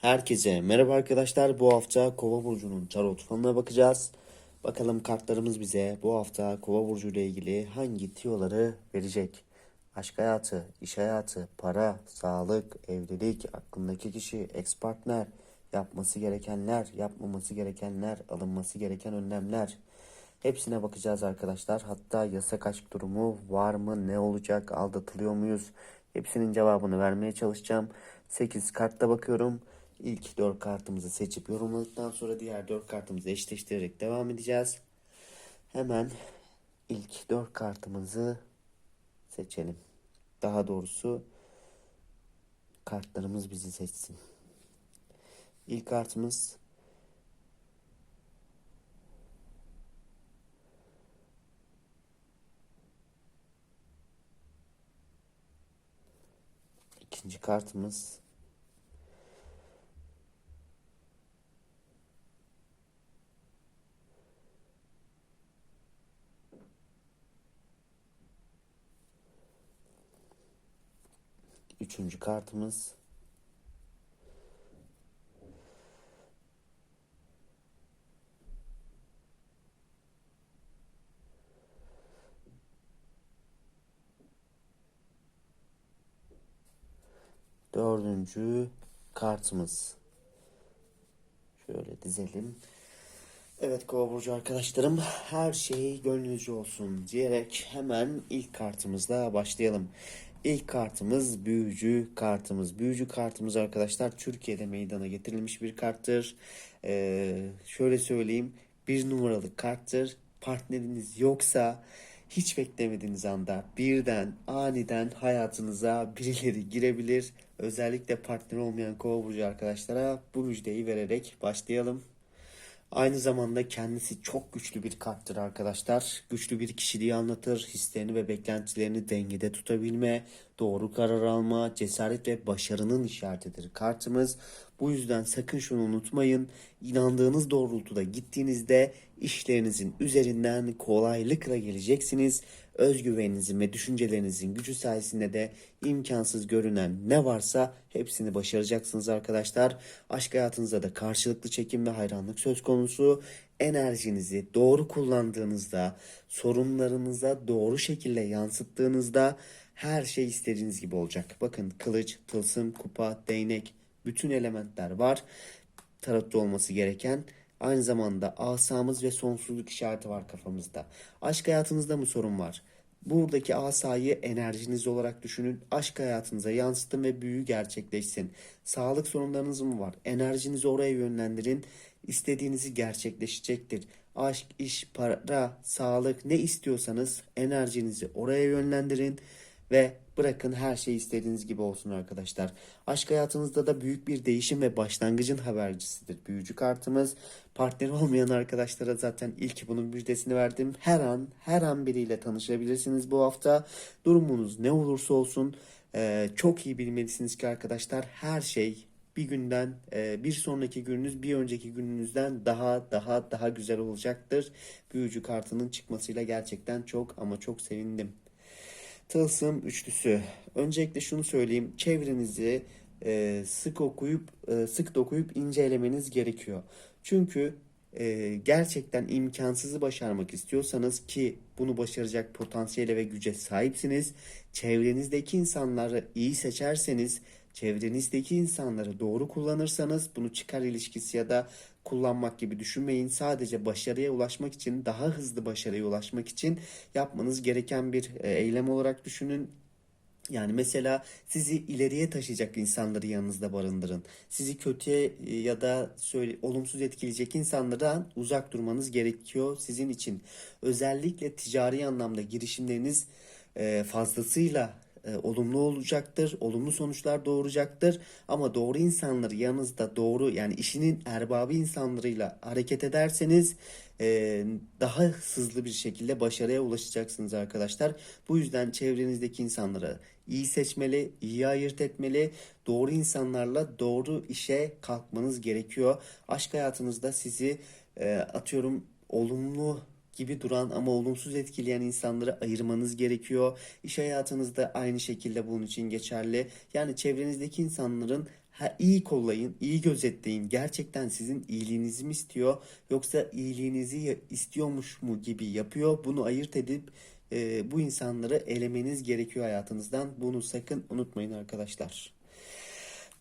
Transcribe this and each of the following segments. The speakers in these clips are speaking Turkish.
Herkese merhaba arkadaşlar. Bu hafta Kova burcunun tarot falına bakacağız. Bakalım kartlarımız bize bu hafta Kova burcu ile ilgili hangi tiyoları verecek? Aşk hayatı, iş hayatı, para, sağlık, evlilik, aklındaki kişi, ex partner, yapması gerekenler, yapmaması gerekenler, alınması gereken önlemler. Hepsine bakacağız arkadaşlar. Hatta yasak aşk durumu var mı? Ne olacak? Aldatılıyor muyuz? Hepsinin cevabını vermeye çalışacağım. 8 kartta bakıyorum. İlk 4 kartımızı seçip yorumladıktan sonra diğer 4 kartımızı eşleştirerek devam edeceğiz. Hemen ilk 4 kartımızı seçelim. Daha doğrusu kartlarımız bizi seçsin. İlk kartımız ikinci kartımız Üçüncü kartımız. Dördüncü kartımız. Şöyle dizelim. Evet Kova Burcu arkadaşlarım her şey gönlünüzce olsun diyerek hemen ilk kartımızla başlayalım. İlk kartımız büyücü kartımız. Büyücü kartımız arkadaşlar Türkiye'de meydana getirilmiş bir karttır. Ee, şöyle söyleyeyim bir numaralı karttır. Partneriniz yoksa hiç beklemediğiniz anda birden aniden hayatınıza birileri girebilir. Özellikle partner olmayan Kova Burcu arkadaşlara bu müjdeyi vererek başlayalım. Aynı zamanda kendisi çok güçlü bir karttır arkadaşlar. Güçlü bir kişiliği anlatır. Hislerini ve beklentilerini dengede tutabilme, doğru karar alma, cesaret ve başarının işaretidir kartımız. Bu yüzden sakın şunu unutmayın. İnandığınız doğrultuda gittiğinizde işlerinizin üzerinden kolaylıkla geleceksiniz. Özgüveninizin ve düşüncelerinizin gücü sayesinde de imkansız görünen ne varsa hepsini başaracaksınız arkadaşlar. Aşk hayatınızda da karşılıklı çekim ve hayranlık söz konusu. Enerjinizi doğru kullandığınızda, sorunlarınıza doğru şekilde yansıttığınızda her şey istediğiniz gibi olacak. Bakın kılıç, tılsım, kupa, değnek bütün elementler var. Tarotta olması gereken Aynı zamanda asamız ve sonsuzluk işareti var kafamızda. Aşk hayatınızda mı sorun var? Buradaki asayı enerjiniz olarak düşünün. Aşk hayatınıza yansıtın ve büyü gerçekleşsin. Sağlık sorunlarınız mı var? Enerjinizi oraya yönlendirin. İstediğinizi gerçekleşecektir. Aşk, iş, para, sağlık ne istiyorsanız enerjinizi oraya yönlendirin ve bırakın her şey istediğiniz gibi olsun arkadaşlar. Aşk hayatınızda da büyük bir değişim ve başlangıcın habercisidir. Büyücü kartımız partneri olmayan arkadaşlara zaten ilk bunun müjdesini verdim. Her an her an biriyle tanışabilirsiniz bu hafta. Durumunuz ne olursa olsun e, çok iyi bilmelisiniz ki arkadaşlar her şey bir günden e, bir sonraki gününüz bir önceki gününüzden daha daha daha güzel olacaktır. Büyücü kartının çıkmasıyla gerçekten çok ama çok sevindim. Tılsım üçlüsü. Öncelikle şunu söyleyeyim. Çevrenizi e, sık okuyup e, sık dokuyup incelemeniz gerekiyor. Çünkü e, gerçekten imkansızı başarmak istiyorsanız ki bunu başaracak potansiyele ve güce sahipsiniz. Çevrenizdeki insanları iyi seçerseniz, çevrenizdeki insanları doğru kullanırsanız bunu çıkar ilişkisi ya da kullanmak gibi düşünmeyin. Sadece başarıya ulaşmak için, daha hızlı başarıya ulaşmak için yapmanız gereken bir e, eylem olarak düşünün. Yani mesela sizi ileriye taşıyacak insanları yanınızda barındırın. Sizi kötüye e, ya da söyle, olumsuz etkileyecek insanlardan uzak durmanız gerekiyor sizin için. Özellikle ticari anlamda girişimleriniz e, fazlasıyla e, olumlu olacaktır, olumlu sonuçlar doğuracaktır. Ama doğru insanları yanınızda doğru yani işinin erbabı insanlarıyla hareket ederseniz e, daha hızlı bir şekilde başarıya ulaşacaksınız arkadaşlar. Bu yüzden çevrenizdeki insanları iyi seçmeli, iyi ayırt etmeli, doğru insanlarla doğru işe kalkmanız gerekiyor. Aşk hayatınızda sizi e, atıyorum olumlu gibi duran ama olumsuz etkileyen insanları ayırmanız gerekiyor. İş hayatınızda aynı şekilde bunun için geçerli. Yani çevrenizdeki insanların Ha, iyi kollayın, iyi gözetleyin. Gerçekten sizin iyiliğinizi mi istiyor yoksa iyiliğinizi istiyormuş mu gibi yapıyor. Bunu ayırt edip e, bu insanları elemeniz gerekiyor hayatınızdan. Bunu sakın unutmayın arkadaşlar.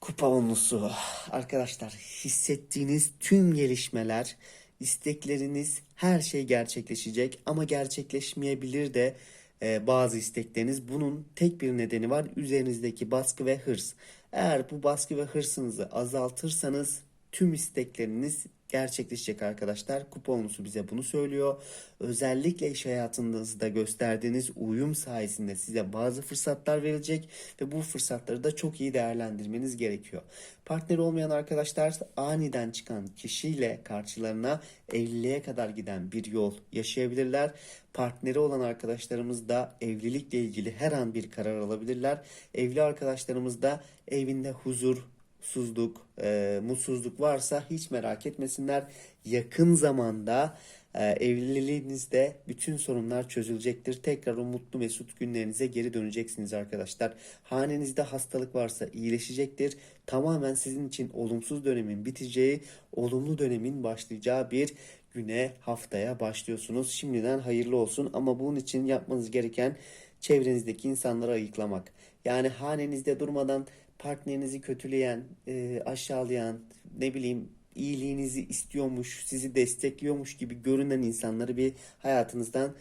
Kupa onlusu. Arkadaşlar hissettiğiniz tüm gelişmeler, istekleriniz her şey gerçekleşecek ama gerçekleşmeyebilir de e, bazı istekleriniz. Bunun tek bir nedeni var. Üzerinizdeki baskı ve hırs. Eğer bu baskı ve hırsınızı azaltırsanız tüm istekleriniz gerçekleşecek arkadaşlar. Kupa onlusu bize bunu söylüyor. Özellikle iş hayatınızda gösterdiğiniz uyum sayesinde size bazı fırsatlar verilecek ve bu fırsatları da çok iyi değerlendirmeniz gerekiyor. Partneri olmayan arkadaşlar aniden çıkan kişiyle karşılarına evliliğe kadar giden bir yol yaşayabilirler. Partneri olan arkadaşlarımız da evlilikle ilgili her an bir karar alabilirler. Evli arkadaşlarımız da evinde huzur, mutsuzluk, e, mutsuzluk varsa hiç merak etmesinler. Yakın zamanda e, evliliğinizde bütün sorunlar çözülecektir. Tekrar o mutlu mesut günlerinize geri döneceksiniz arkadaşlar. Hanenizde hastalık varsa iyileşecektir. Tamamen sizin için olumsuz dönemin biteceği, olumlu dönemin başlayacağı bir güne, haftaya başlıyorsunuz. Şimdiden hayırlı olsun ama bunun için yapmanız gereken çevrenizdeki insanları ayıklamak. Yani hanenizde durmadan partnerinizi kötüleyen, e, aşağılayan, ne bileyim iyiliğinizi istiyormuş, sizi destekliyormuş gibi görünen insanları bir hayatınızdan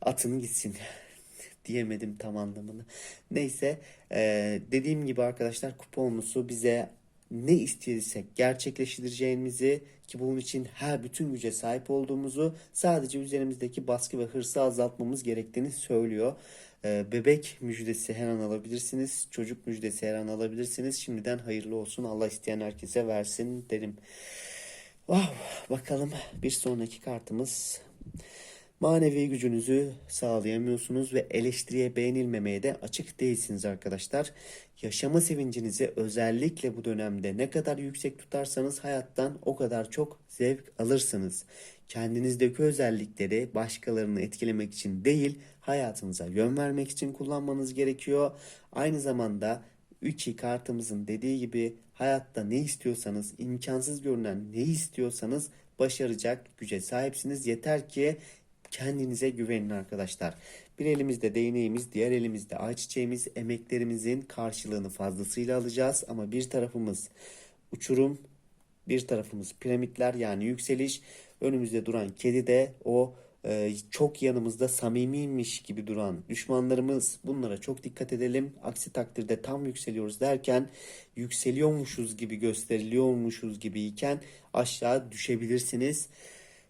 atın gitsin. Diyemedim tam anlamını. Neyse e, dediğim gibi arkadaşlar kuponlusu bize ne istiyorsak gerçekleştireceğimizi ki bunun için her bütün güce sahip olduğumuzu sadece üzerimizdeki baskı ve hırsı azaltmamız gerektiğini söylüyor. Ee, bebek müjdesi her an alabilirsiniz. Çocuk müjdesi her an alabilirsiniz. Şimdiden hayırlı olsun. Allah isteyen herkese versin derim. Wow, bakalım bir sonraki kartımız. Manevi gücünüzü sağlayamıyorsunuz ve eleştiriye beğenilmemeye de açık değilsiniz arkadaşlar. Yaşama sevincinizi özellikle bu dönemde ne kadar yüksek tutarsanız hayattan o kadar çok zevk alırsınız. Kendinizdeki özellikleri başkalarını etkilemek için değil, hayatınıza yön vermek için kullanmanız gerekiyor. Aynı zamanda 3 kartımızın dediği gibi hayatta ne istiyorsanız, imkansız görünen ne istiyorsanız başaracak güce sahipsiniz. Yeter ki kendinize güvenin arkadaşlar. Bir elimizde değneğimiz, diğer elimizde ayçiçeğimiz, emeklerimizin karşılığını fazlasıyla alacağız. Ama bir tarafımız uçurum, bir tarafımız piramitler yani yükseliş. Önümüzde duran kedi de o e, çok yanımızda samimiymiş gibi duran düşmanlarımız. Bunlara çok dikkat edelim. Aksi takdirde tam yükseliyoruz derken yükseliyormuşuz gibi gösteriliyormuşuz gibiyken aşağı düşebilirsiniz.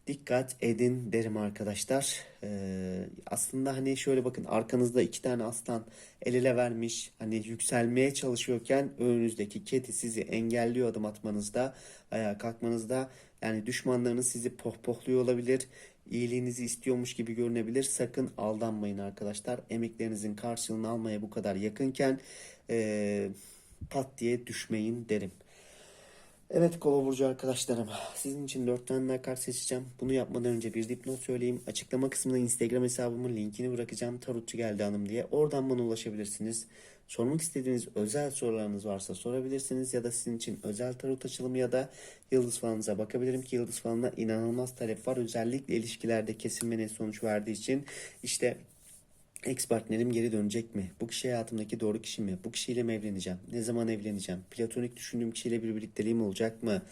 Dikkat edin derim arkadaşlar. Ee, aslında hani şöyle bakın arkanızda iki tane aslan el ele vermiş. Hani yükselmeye çalışıyorken önünüzdeki kedi sizi engelliyor adım atmanızda, ayağa kalkmanızda. Yani düşmanlarınız sizi pohpohluyor olabilir. İyiliğinizi istiyormuş gibi görünebilir. Sakın aldanmayın arkadaşlar. Emeklerinizin karşılığını almaya bu kadar yakınken ee, pat diye düşmeyin derim. Evet Kova Burcu arkadaşlarım. Sizin için 4 tane daha kart seçeceğim. Bunu yapmadan önce bir dipnot söyleyeyim. Açıklama kısmına Instagram hesabımın linkini bırakacağım. Tarotçu geldi hanım diye. Oradan bana ulaşabilirsiniz. Sormak istediğiniz özel sorularınız varsa sorabilirsiniz. Ya da sizin için özel tarot açılımı ya da yıldız falanıza bakabilirim ki yıldız falanına inanılmaz talep var. Özellikle ilişkilerde kesinmene sonuç verdiği için işte Ex partnerim geri dönecek mi? Bu kişi hayatımdaki doğru kişi mi? Bu kişiyle mi evleneceğim? Ne zaman evleneceğim? Platonik düşündüğüm kişiyle bir birlikteliğim olacak mı?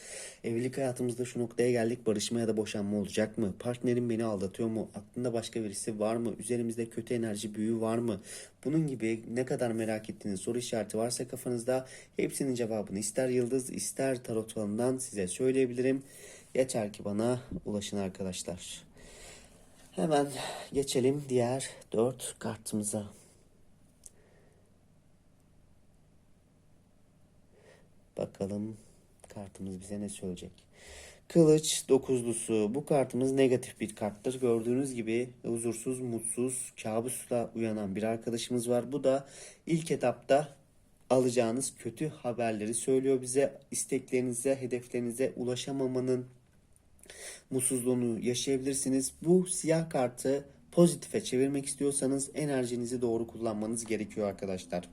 Evlilik hayatımızda şu noktaya geldik barışma ya da boşanma olacak mı? Partnerim beni aldatıyor mu? Aklında başka birisi var mı? Üzerimizde kötü enerji büyü var mı? Bunun gibi ne kadar merak ettiğiniz soru işareti varsa kafanızda hepsinin cevabını ister yıldız ister tarot falından size söyleyebilirim. Yeter ki bana ulaşın arkadaşlar. Hemen geçelim diğer dört kartımıza. Bakalım kartımız bize ne söyleyecek. Kılıç dokuzlusu. Bu kartımız negatif bir karttır. Gördüğünüz gibi huzursuz, mutsuz, kabusla uyanan bir arkadaşımız var. Bu da ilk etapta alacağınız kötü haberleri söylüyor bize. İsteklerinize, hedeflerinize ulaşamamanın mutsuzluğunu yaşayabilirsiniz. Bu siyah kartı pozitife çevirmek istiyorsanız enerjinizi doğru kullanmanız gerekiyor arkadaşlar.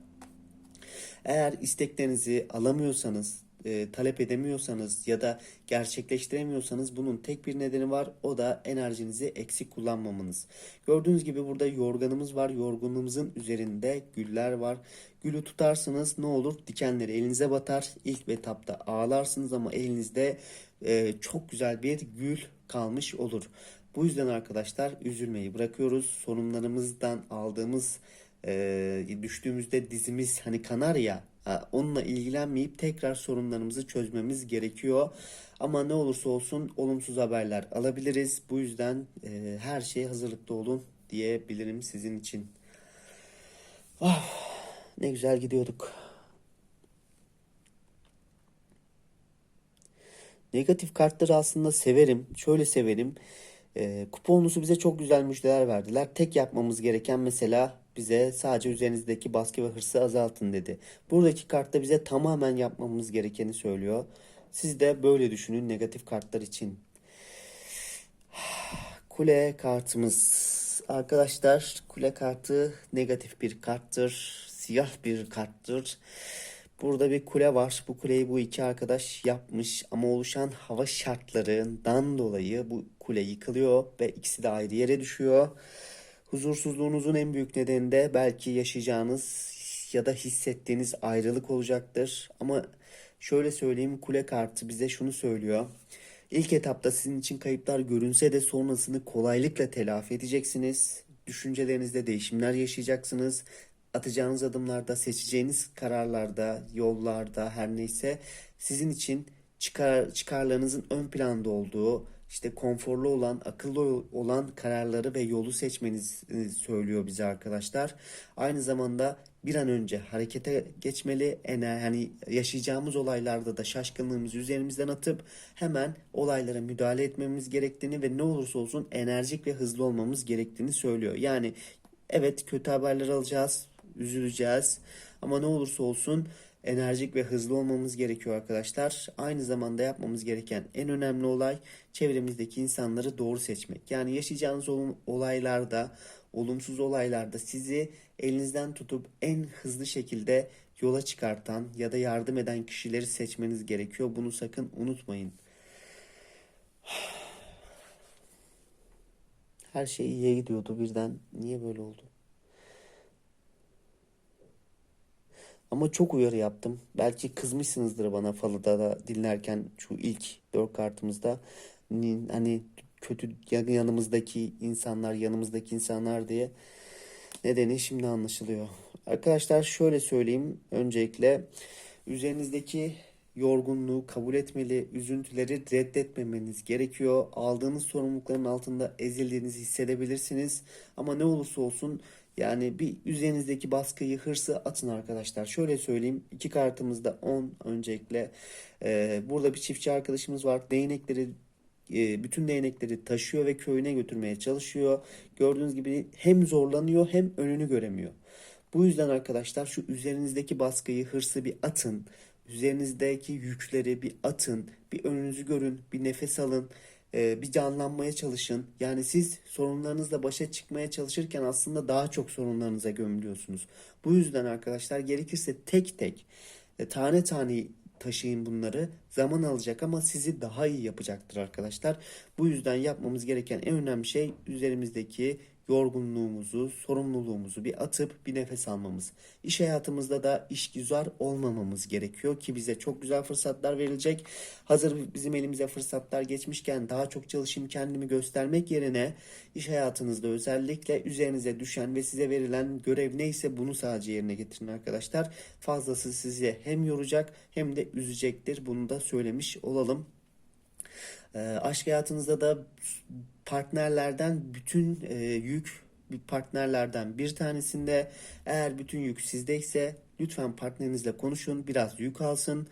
Eğer isteklerinizi alamıyorsanız e, talep edemiyorsanız ya da gerçekleştiremiyorsanız bunun tek bir nedeni var. O da enerjinizi eksik kullanmamanız. Gördüğünüz gibi burada yorganımız var. Yorgunluğumuzun üzerinde güller var. Gülü tutarsınız ne olur? Dikenleri elinize batar. İlk etapta ağlarsınız ama elinizde e, çok güzel bir gül kalmış olur. Bu yüzden arkadaşlar üzülmeyi bırakıyoruz. Sorunlarımızdan aldığımız e, düştüğümüzde dizimiz hani kanar ya onunla ilgilenmeyip tekrar sorunlarımızı çözmemiz gerekiyor. Ama ne olursa olsun olumsuz haberler alabiliriz. Bu yüzden e, her şeye hazırlıklı olun diyebilirim sizin için. Ah, ne güzel gidiyorduk. Negatif kartları aslında severim. Şöyle severim. E, kuponlusu bize çok güzel müjdeler verdiler. Tek yapmamız gereken mesela bize sadece üzerinizdeki baskı ve hırsı azaltın dedi. Buradaki kartta bize tamamen yapmamız gerekeni söylüyor. Siz de böyle düşünün negatif kartlar için. Kule kartımız. Arkadaşlar kule kartı negatif bir karttır. Siyah bir karttır. Burada bir kule var. Bu kuleyi bu iki arkadaş yapmış ama oluşan hava şartlarından dolayı bu kule yıkılıyor ve ikisi de ayrı yere düşüyor. Huzursuzluğunuzun en büyük nedeni de belki yaşayacağınız ya da hissettiğiniz ayrılık olacaktır. Ama şöyle söyleyeyim kule kartı bize şunu söylüyor. İlk etapta sizin için kayıplar görünse de sonrasını kolaylıkla telafi edeceksiniz. Düşüncelerinizde değişimler yaşayacaksınız. Atacağınız adımlarda, seçeceğiniz kararlarda, yollarda her neyse sizin için çıkar, çıkarlarınızın ön planda olduğu, işte konforlu olan, akıllı olan kararları ve yolu seçmenizi söylüyor bize arkadaşlar. Aynı zamanda bir an önce harekete geçmeli. Hani yaşayacağımız olaylarda da şaşkınlığımızı üzerimizden atıp hemen olaylara müdahale etmemiz gerektiğini ve ne olursa olsun enerjik ve hızlı olmamız gerektiğini söylüyor. Yani evet kötü haberler alacağız, üzüleceğiz ama ne olursa olsun enerjik ve hızlı olmamız gerekiyor arkadaşlar. Aynı zamanda yapmamız gereken en önemli olay çevremizdeki insanları doğru seçmek. Yani yaşayacağınız olaylarda, olumsuz olaylarda sizi elinizden tutup en hızlı şekilde yola çıkartan ya da yardım eden kişileri seçmeniz gerekiyor. Bunu sakın unutmayın. Her şey iyiye gidiyordu birden. Niye böyle oldu? Ama çok uyarı yaptım. Belki kızmışsınızdır bana falıda da dinlerken şu ilk dört kartımızda. Hani kötü yanımızdaki insanlar, yanımızdaki insanlar diye. Nedeni şimdi anlaşılıyor. Arkadaşlar şöyle söyleyeyim. Öncelikle üzerinizdeki yorgunluğu kabul etmeli, üzüntüleri reddetmemeniz gerekiyor. Aldığınız sorumlulukların altında ezildiğinizi hissedebilirsiniz. Ama ne olursa olsun yani bir üzerinizdeki baskıyı, hırsı atın arkadaşlar. Şöyle söyleyeyim. iki kartımızda 10 öncelikle. Ee, burada bir çiftçi arkadaşımız var. Değnekleri e, bütün değnekleri taşıyor ve köyüne götürmeye çalışıyor. Gördüğünüz gibi hem zorlanıyor hem önünü göremiyor. Bu yüzden arkadaşlar şu üzerinizdeki baskıyı, hırsı bir atın. Üzerinizdeki yükleri bir atın. Bir önünüzü görün, bir nefes alın e, bir canlanmaya çalışın. Yani siz sorunlarınızla başa çıkmaya çalışırken aslında daha çok sorunlarınıza gömülüyorsunuz. Bu yüzden arkadaşlar gerekirse tek tek e, tane tane taşıyın bunları. Zaman alacak ama sizi daha iyi yapacaktır arkadaşlar. Bu yüzden yapmamız gereken en önemli şey üzerimizdeki yorgunluğumuzu, sorumluluğumuzu bir atıp bir nefes almamız. İş hayatımızda da işgüzar olmamamız gerekiyor ki bize çok güzel fırsatlar verilecek. Hazır bizim elimize fırsatlar geçmişken daha çok çalışayım kendimi göstermek yerine iş hayatınızda özellikle üzerinize düşen ve size verilen görev neyse bunu sadece yerine getirin arkadaşlar. Fazlası sizi hem yoracak hem de üzecektir. Bunu da söylemiş olalım. E, aşk hayatınızda da partnerlerden bütün e, yük partnerlerden bir tanesinde eğer bütün yük sizdeyse lütfen partnerinizle konuşun biraz yük alsın.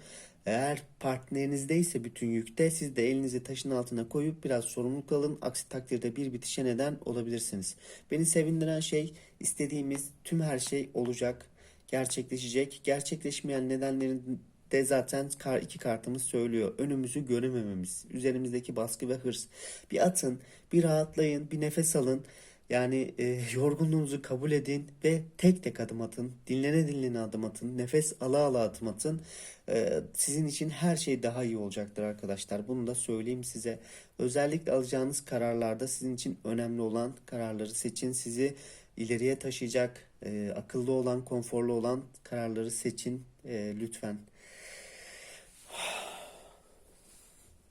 Eğer partnerinizdeyse bütün yükte siz de elinizi taşın altına koyup biraz sorumluluk alın. Aksi takdirde bir bitişe neden olabilirsiniz. Beni sevindiren şey istediğimiz tüm her şey olacak, gerçekleşecek. Gerçekleşmeyen nedenlerin de zaten kar, iki kartımız söylüyor. Önümüzü göremememiz, üzerimizdeki baskı ve hırs. Bir atın, bir rahatlayın, bir nefes alın. Yani e, yorgunluğunuzu kabul edin ve tek tek adım atın. Dinlene dinlene adım atın. Nefes ala ala adım atın. E, sizin için her şey daha iyi olacaktır arkadaşlar. Bunu da söyleyeyim size. Özellikle alacağınız kararlarda sizin için önemli olan kararları seçin. Sizi ileriye taşıyacak, e, akıllı olan, konforlu olan kararları seçin e, lütfen.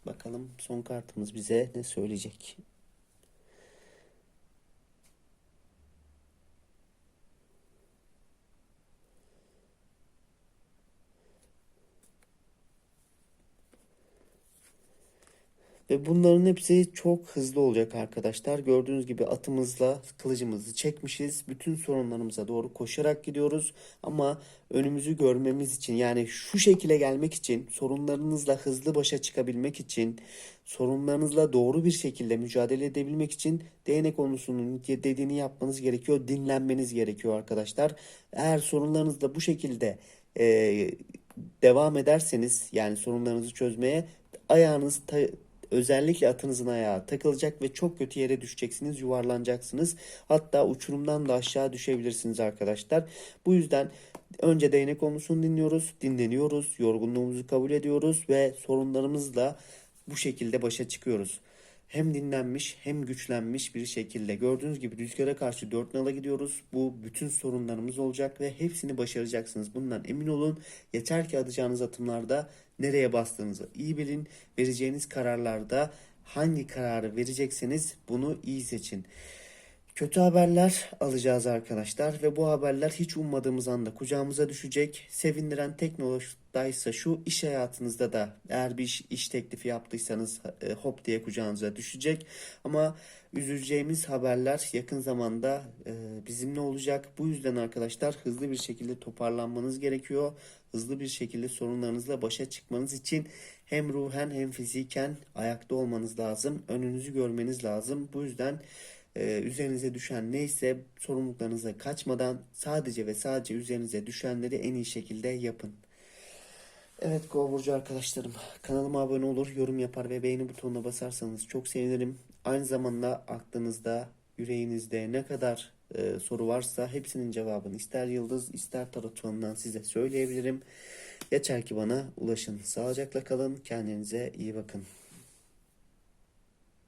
Bakalım son kartımız bize ne söyleyecek? Ve bunların hepsi çok hızlı olacak arkadaşlar. Gördüğünüz gibi atımızla kılıcımızı çekmişiz. Bütün sorunlarımıza doğru koşarak gidiyoruz. Ama önümüzü görmemiz için yani şu şekilde gelmek için sorunlarınızla hızlı başa çıkabilmek için sorunlarınızla doğru bir şekilde mücadele edebilmek için değnek konusunun dediğini yapmanız gerekiyor. Dinlenmeniz gerekiyor arkadaşlar. Eğer sorunlarınızda bu şekilde e, devam ederseniz yani sorunlarınızı çözmeye ayağınız özellikle atınızın ayağı takılacak ve çok kötü yere düşeceksiniz, yuvarlanacaksınız. Hatta uçurumdan da aşağı düşebilirsiniz arkadaşlar. Bu yüzden önce değnek konusunu dinliyoruz, dinleniyoruz, yorgunluğumuzu kabul ediyoruz ve sorunlarımızla bu şekilde başa çıkıyoruz. Hem dinlenmiş hem güçlenmiş bir şekilde. Gördüğünüz gibi rüzgara karşı 4 nala gidiyoruz. Bu bütün sorunlarımız olacak ve hepsini başaracaksınız. Bundan emin olun. Yeter ki atacağınız atımlarda nereye bastığınızı iyi bilin. Vereceğiniz kararlarda hangi kararı verecekseniz bunu iyi seçin. Kötü haberler alacağız arkadaşlar ve bu haberler hiç ummadığımız anda kucağımıza düşecek. Sevindiren teknolojidaysa şu iş hayatınızda da eğer bir iş, iş teklifi yaptıysanız e, hop diye kucağınıza düşecek. Ama üzüleceğimiz haberler yakın zamanda e, bizimle olacak. Bu yüzden arkadaşlar hızlı bir şekilde toparlanmanız gerekiyor. Hızlı bir şekilde sorunlarınızla başa çıkmanız için hem ruhen hem fiziken ayakta olmanız lazım. Önünüzü görmeniz lazım. Bu yüzden ee, üzerinize düşen neyse sorumluluklarınıza kaçmadan sadece ve sadece üzerinize düşenleri en iyi şekilde yapın. Evet Burcu arkadaşlarım kanalıma abone olur, yorum yapar ve beğeni butonuna basarsanız çok sevinirim. Aynı zamanda aklınızda, yüreğinizde ne kadar e, soru varsa hepsinin cevabını ister yıldız ister tarot falından size söyleyebilirim. Yeter ki bana ulaşın. Sağlıcakla kalın, kendinize iyi bakın.